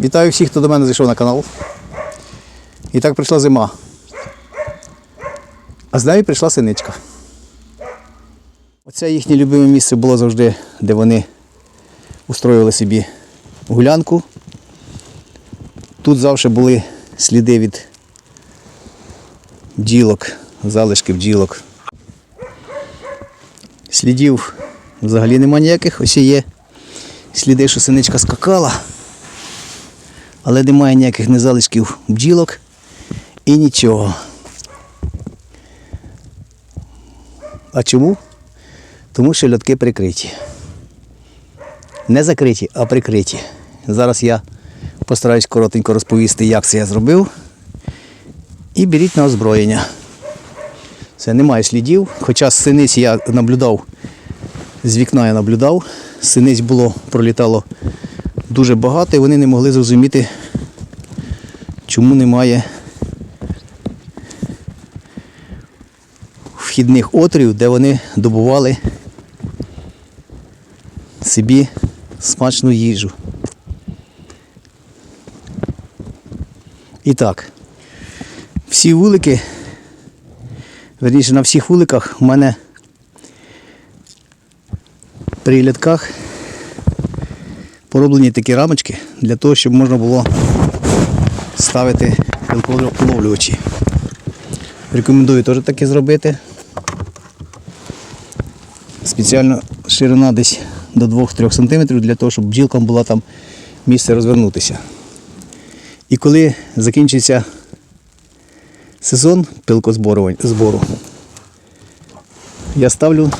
Вітаю всіх, хто до мене зайшов на канал. І так прийшла зима. А з нею прийшла синичка. Оце їхнє любиме місце було завжди, де вони устроювали собі гулянку. Тут завжди були сліди від бджілок, залишки бджілок. Слідів взагалі нема ніяких, ось і є сліди, що синичка скакала, але немає ніяких не залишків бджілок і нічого. А чому? Тому що льотки прикриті. Не закриті, а прикриті. Зараз я постараюсь коротенько розповісти, як це я зробив. І беріть на озброєння. Це немає слідів, хоча з синиць я наблюдав, з вікна я наблюдав, синиць було, пролітало дуже багато, і вони не могли зрозуміти, чому немає вхідних отворів, де вони добували собі смачну їжу. І так, всі вулики, верніше на всіх вуликах у мене при літках пороблені такі рамочки для того, щоб можна було ставити пилковлювачі. Рекомендую теж таке зробити. Спеціально ширина десь до 2-3 см для того, щоб бджілкам було там місце розвернутися. І коли закінчиться сезон пилкозбору, збору, я ставлю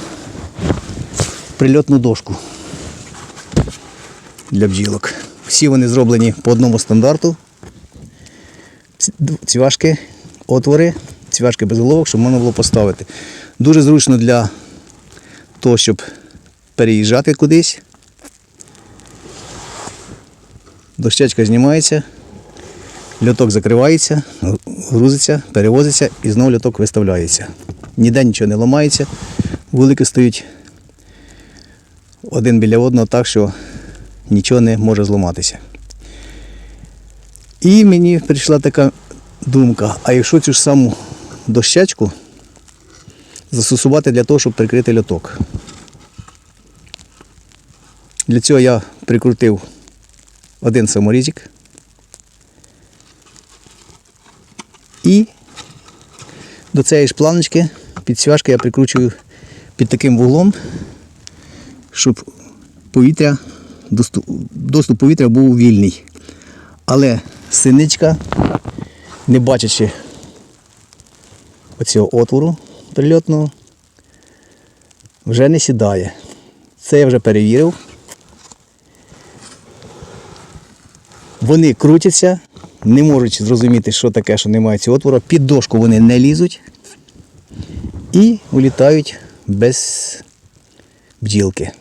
прильотну дошку для бджілок. Всі вони зроблені по одному стандарту. Цвяшки, отвори, цвяшки без головок, щоб можна було поставити. Дуже зручно для того, щоб переїжджати кудись. Дощечка знімається, льоток закривається, грузиться, перевозиться і знову льоток виставляється. Ніде нічого не ламається, вулики стоять один біля одного так, що нічого не може зламатися. І мені прийшла така думка, а якщо цю ж саму дощечку застосувати для того, щоб прикрити льоток. Для цього я прикрутив один саморізик і до цієї ж планочки під цвяшки я прикручую під таким вуглом, щоб повітря, доступ, доступ повітря був вільний. Але синичка, не бачачи оцього отвору прильотного, вже не сідає. Це я вже перевірив. Вони крутяться, не можуть зрозуміти, що таке, що немає цього отвору. Під дошку вони не лізуть і улітають без бджілки.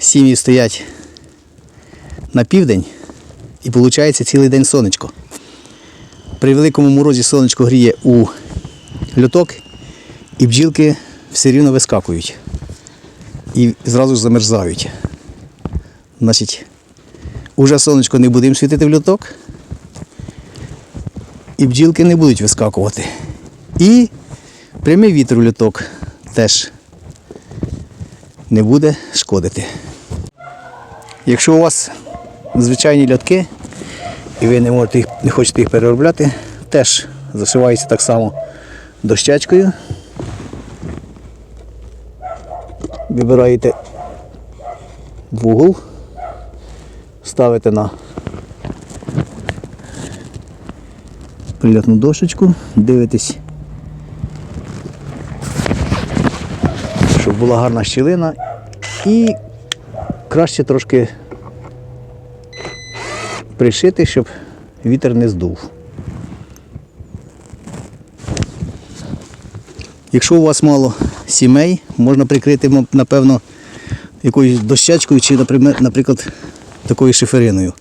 Сім'ї стоять на південь і виходить цілий день сонечко. При великому морозі сонечко гріє у льоток і бджілки все рівно вискакують і зразу ж замерзають. Значить, уже сонечко не буде їм світити в льоток, і бджілки не будуть вискакувати. І прямий вітер у льоток теж не буде шкодити. Якщо у вас звичайні льотки, і ви не, можете їх, не хочете їх переробляти, теж зашивається так само дощечкою. Вибираєте вугол, ставите на прильотну дощечку, дивитесь, щоб була гарна щілина і краще трошки пришити, щоб вітер не здув. Якщо у вас мало сімей, можна прикрити, напевно, якоюсь дощечкою чи, наприклад, такою шифериною.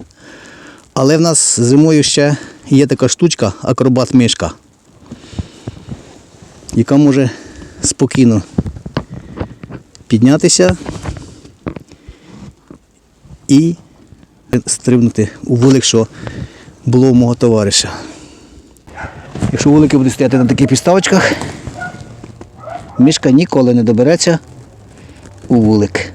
Але в нас зимою ще є така штучка, акробат мишка, яка може спокійно піднятися і стрибнути у вулик, що було у мого товариша. Якщо вулики будуть стояти на таких підставочках, мішка ніколи не добереться у вулик.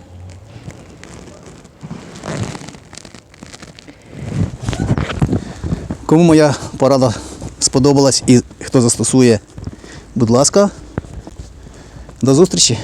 Кому моя порада сподобалась і хто застосує, будь ласка, до зустрічі!